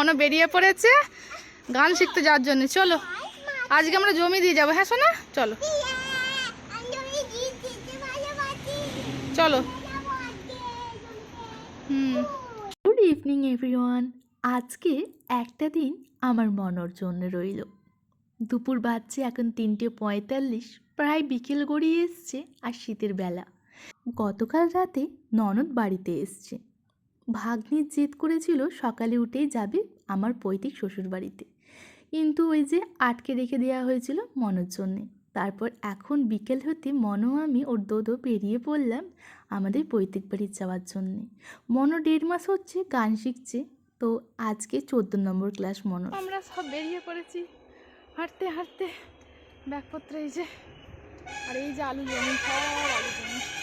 মনো বেরিয়ে পড়েছে। গান শিখতে যাওয়ার জন্য। চলো, আজকে আমরা জমি দিয়ে যাব। হ্যাঁ শোনা চলো। চলো। হুম। গুড ইভিনিং এভরিওয়ান আজকে একটা দিন আমার মনর জন্য রইল। দুপুর বাজছে, এখন তিনটে পঁয়তাল্লিশ। প্রায় বিকেল গড়িয়ে এসছে আর শীতের বেলা। গতকাল রাতে ননদ বাড়িতে এসছে। ভাগ্নির জেদ করেছিল সকালে উঠেই যাবে আমার পৈতৃক শ্বশুর বাড়িতে কিন্তু ওই যে আটকে রেখে দেওয়া হয়েছিল মনোর জন্যে। তারপর এখন বিকেল হতে মনও আমি ওর দোদো বেরিয়ে পড়লাম আমাদের পৈতৃক বাড়ি যাওয়ার জন্যে। মনো দেড় মাস হচ্ছে গান শিখছে, তো আজকে চোদ্দ নম্বর ক্লাস মনো। আমরা সব বেরিয়ে পড়েছি। হাঁটতে হাঁটতে ব্যাগপত্র এই যে, আর এই যে আলু জমি, সব আলু জমি।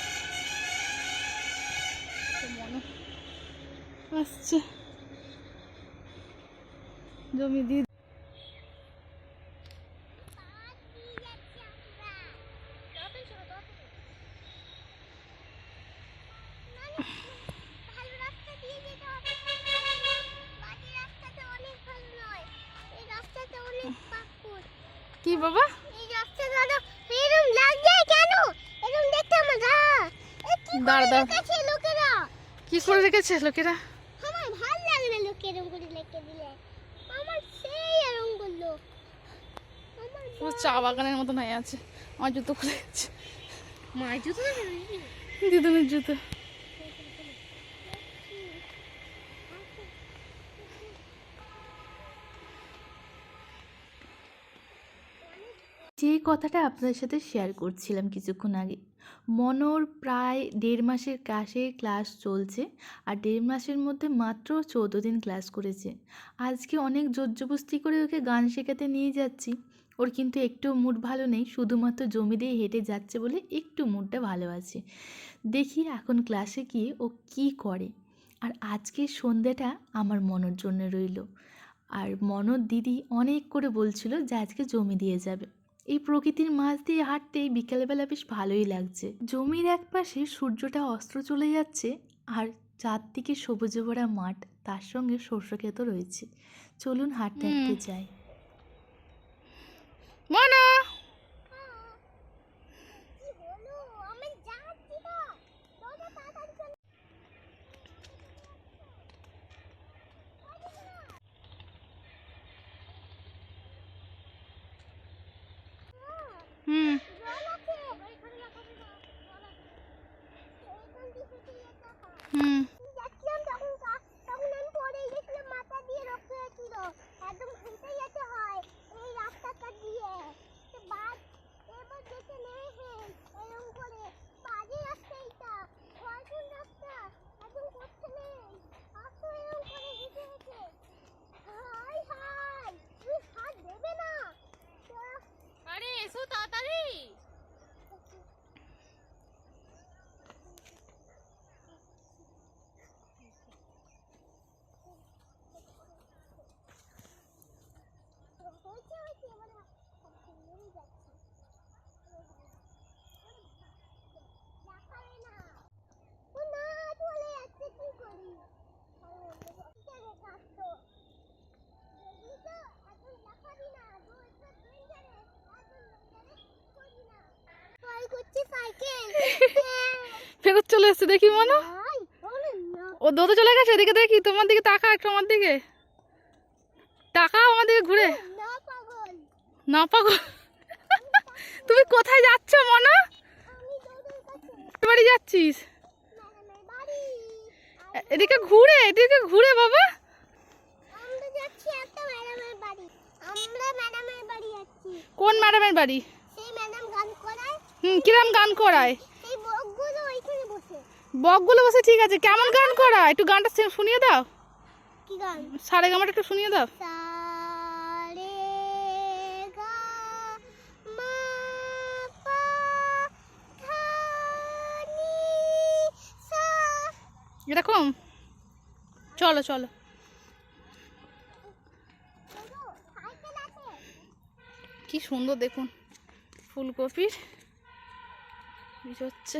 আমার গা এ কি দাঁড়া, কি করে রেখেছে লোকেরা আমার ভালো লাগে না লোকে এরকম করে লেখে দিলে আমার সেই এরকম করল আমার পুরো চা বাগানের মতন নাই আছে। আমার জুতো খুলে গেছে। মায়ের জুতো দিদুনের জুতো। যে কথাটা আপনাদের সাথে শেয়ার করছিলাম কিছুক্ষণ আগে, মনোর প্রায় দেড় মাসের ক্লাসে ক্লাস চলছে আর দেড় মাসের মধ্যে মাত্র চৌদ্দ দিন ক্লাস করেছে। আজকে অনেক জোরজবস্তি করে ওকে গান শেখাতে নিয়ে যাচ্ছি। ওর কিন্তু একটু মুড ভালো নেই, শুধুমাত্র জমি দিয়ে হেঁটে যাচ্ছে বলে একটু মুডটা ভালো আছে। দেখি এখন ক্লাসে গিয়ে ও কি করে। আর আজকের সন্ধ্যাটা আমার মনোর জন্য রইল। আর মনোর দিদি অনেক করে বলছিল যে আজকে জমি দিয়ে যাবে। এই প্রকৃতির মাঝ দিয়ে হাঁটতে বিকেলবেলা বেশ ভালোই লাগছে। জমির এক পাশে সূর্যটা অস্ত্র চলে যাচ্ছে আর চারদিকে সবুজে ভরা মাঠ তার সঙ্গে শস্য ক্ষেতও রয়েছে। চলুন হাঁটতে হাঁটতে যাই। মনো কি হলো আমি যাচ্ছি না তোমরা তাড়াতাড়ি চলে হুম জল আছে ওইখানে লাগাবো না জল আছে এইখান দিয়ে হেঁটে যেতে হয় হুম যাচ্ছিলাম তখন কা- তখন আমি পড়ে গেছিলাম মাথা দিয়ে রক্ত হয়েছিল একদম হেঁটে যেতে হয় এই রাস্তাটা দিয়ে তো বাস এবার যেতে নেই হ্যাঁ এরকম করে বাজে রাস্তা এইটা ভয়পুর রাস্তা একদম করতে নেই আসো এরকম করে হেঁটে হেঁটে হাই হাই তুই হাত দেবে না তোরা আরে এসো তাড়াতাড়ি হয়েছে হয়েছে এবার নেমে যাচ্ছে দেখাবে না ও না চলে যাচ্ছে কি করি কেন কাটতো দেখলি তো এখন দেখাবি না দৌড়টা ডেঞ্জারে এখন ডেঞ্জারে করি না ট্রাই করছি সাইকেল ফেরত চলে এসছে দেখি মনো। ও দোদে চলে গেছে এদিকে দেখি তোমার দিকে তাকা একটু আমার দিকে। তাকাও আমার দিকে ঘুরে। না পাগল। তুমি কোথায় যাচ্ছ মনা? বাড়ি যাচ্ছিস? এদিকে ঘুরে এদিকে ঘুরে বাবা। কোন ম্যাডামের বাড়ি? হুম কিরম গান করায় সেই বকগুলো ওইখানে বসে বকগুলো বসে ঠিক আছে। কেমন গান করা? একটু গানটা শুনিয়ে দাও। কি গান? সারে গামাটা একটু শুনিয়ে দাও। এরকম? চলো চলো। কি সুন্দর দেখুন ফুলকপির। হচ্ছে।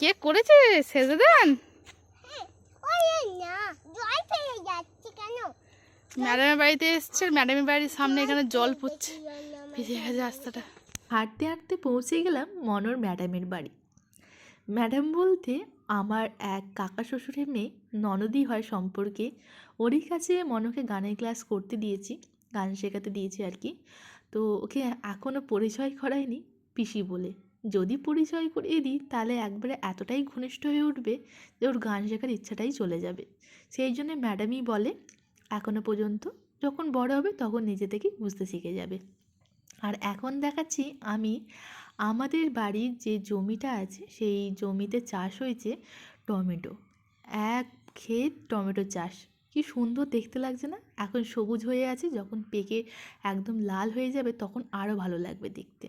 কে করেছে সেজে দেন ম্যাডামের বাড়িতে এসছে, ম্যাডামের বাড়ির সামনে এখানে জল পড়ছে। ভিজে গেছে রাস্তাটা। হাঁটতে হাঁটতে পৌঁছে গেলাম মনোর ম্যাডামের বাড়ি। ম্যাডাম বলতে, আমার এক কাকা শ্বশুরের মেয়ে ননদই হয় সম্পর্কে। ওরই কাছে মনোকে গানের ক্লাস করতে দিয়েছি, গান শেখাতে দিয়েছি আর কি। তো ওকে এখনও পরিচয় করায়নি, পিসি বলে। যদি পরিচয় করিয়ে দিই, তাহলে একবারে এতটাই ঘনিষ্ঠ হয়ে উঠবে যে ওর গান শেখার ইচ্ছাটাই চলে যাবে। সেই জন্য ম্যাডামই বলে এখনও পর্যন্ত যখন বড় হবে তখন নিজে থেকেই বুঝতে শিখে যাবে। আর এখন দেখাচ্ছি আমি আমাদের বাড়ির যে জমিটা আছে, সেই জমিতে চাষ হয়েছে টমেটো। এক ক্ষেত টমেটো চাষ। কি সুন্দর দেখতে লাগছে না? এখন সবুজ হয়ে আছে, যখন পেকে একদম লাল হয়ে যাবে, তখন আরও ভালো লাগবে দেখতে।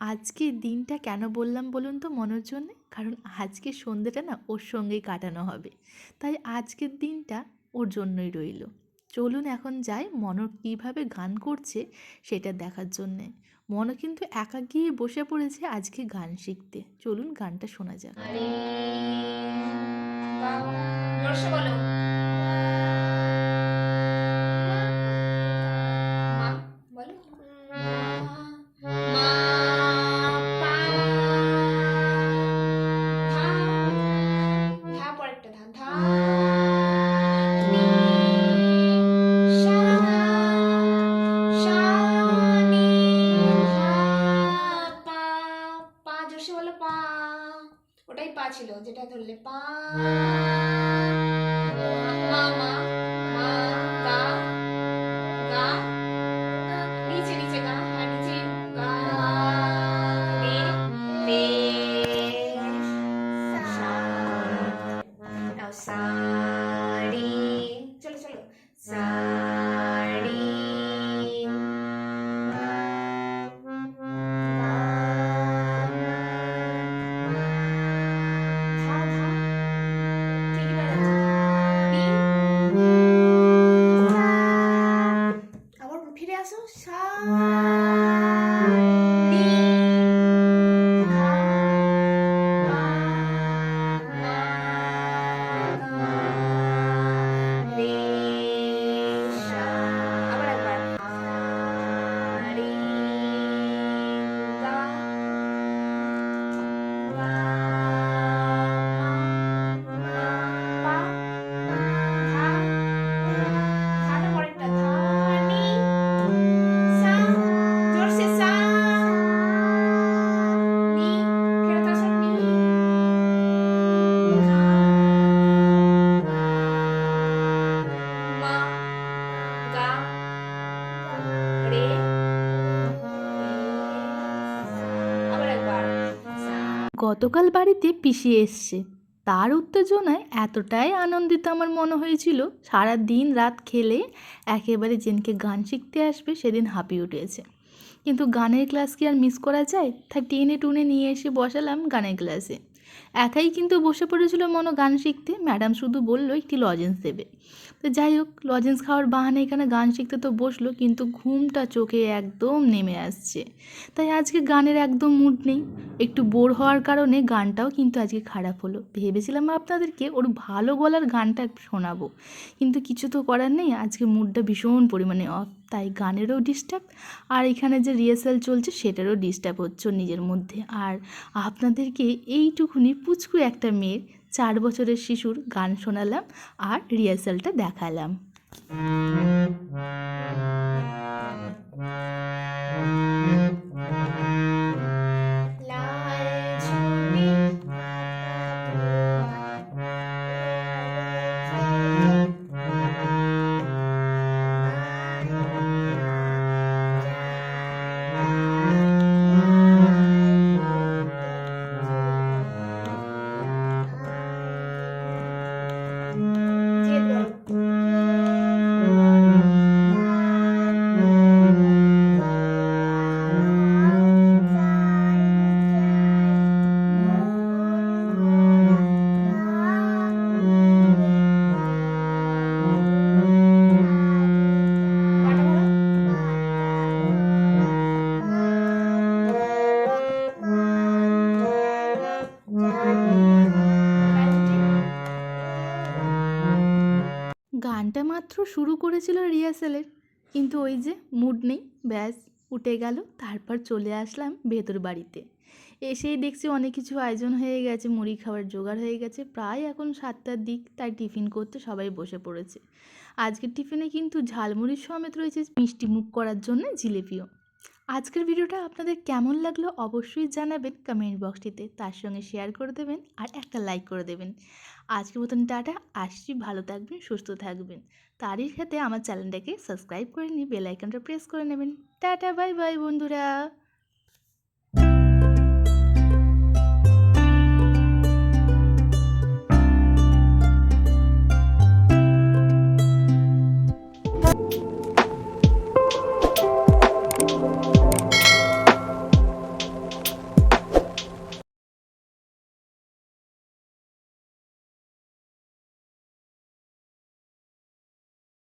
আজকে দিনটা কেন বললাম বলুন তো মনের জন্যে? কারণ আজকে সন্ধ্যেটা না ওর সঙ্গেই কাটানো হবে। তাই আজকের দিনটা ওর জন্যই রইল। চলুন এখন যাই মনর কীভাবে গান করছে সেটা দেখার জন্যে। মনো কিন্তু একা গিয়ে বসে পড়েছে আজকে গান শিখতে। চলুন গানটা শোনা যাক। বলো। গতকাল বাড়িতে পিসি এসছে। তার উত্তেজনায় এতটাই আনন্দিত আমার মনে হয়েছিল সারা দিন রাত খেলে একেবারে যেনকে গান শিখতে আসবে সেদিন হাঁপিয়ে উঠেছে। কিন্তু গানের ক্লাস কি আর মিস করা যায়? তাই টেনে টুনে নিয়ে এসে বসালাম গানের ক্লাসে। একাই কিন্তু বসে পড়েছিল মনো গান শিখতে। ম্যাডাম শুধু বলল, একটি লজেন্স দেবে। তো যাই হোক লজেন্স খাওয়ার বাহানে এখানে গান শিখতে তো বসল, কিন্তু ঘুমটা চোখে একদম নেমে আসছে। তাই আজকে গানের একদম মুড নেই। একটু বোর হওয়ার কারণে গানটাও কিন্তু আজকে খারাপ হলো। ভেবেছিলাম আপনাদেরকে ওর ভালো গলার গানটা শোনাবো, কিন্তু কিছু তো করার নেই। আজকে মুডটা ভীষণ পরিমাণে অফ তাই গানেরও ডিস্টার্ব আর এখানে যে রিহার্সাল চলছে, সেটারও ডিস্টার্ব হচ্ছে নিজের মধ্যে। আর আপনাদেরকে এইটুকুনি পুচকু একটা মেয়ের চার বছরের শিশুর গান শোনালাম আর রিহার্সালটা দেখালাম। লাল গানটা মাত্র শুরু করেছিল রিহার্সালের কিন্তু ওই যে মুড নেই, ব্যাস, উঠে গেল, তারপর চলে আসলাম ভেতর বাড়িতে। এসেই দেখছি অনেক কিছু আয়োজন হয়ে গেছে, মুড়ি খাওয়ার জোগাড় হয়ে গেছে, প্রায় এখন সাতটার দিক, তাই টিফিন করতে সবাই বসে পড়েছে। আজকের টিফিনে কিন্তু ঝালমুড়ির সমেত রয়েছে মিষ্টি মুখ করার জন্য জিলেপিও। আজকের ভিডিওটা আপনাদের কেমন লাগল অবশ্যই জানাবেন কমেন্ট বক্সটিতে, তার সঙ্গে শেয়ার করে দেবেন আর একটা লাইক করে দেবেন। আজকের মতন টাটা। আসছি। ভালো থাকবেন, সুস্থ থাকবেন। তারই সাথে আমার চ্যানেলটাকে সাবস্ক্রাইব করে নিয়ে বেল আইকনটা প্রেস করে নেবেন। টাটা, বাই বাই, বন্ধুরা।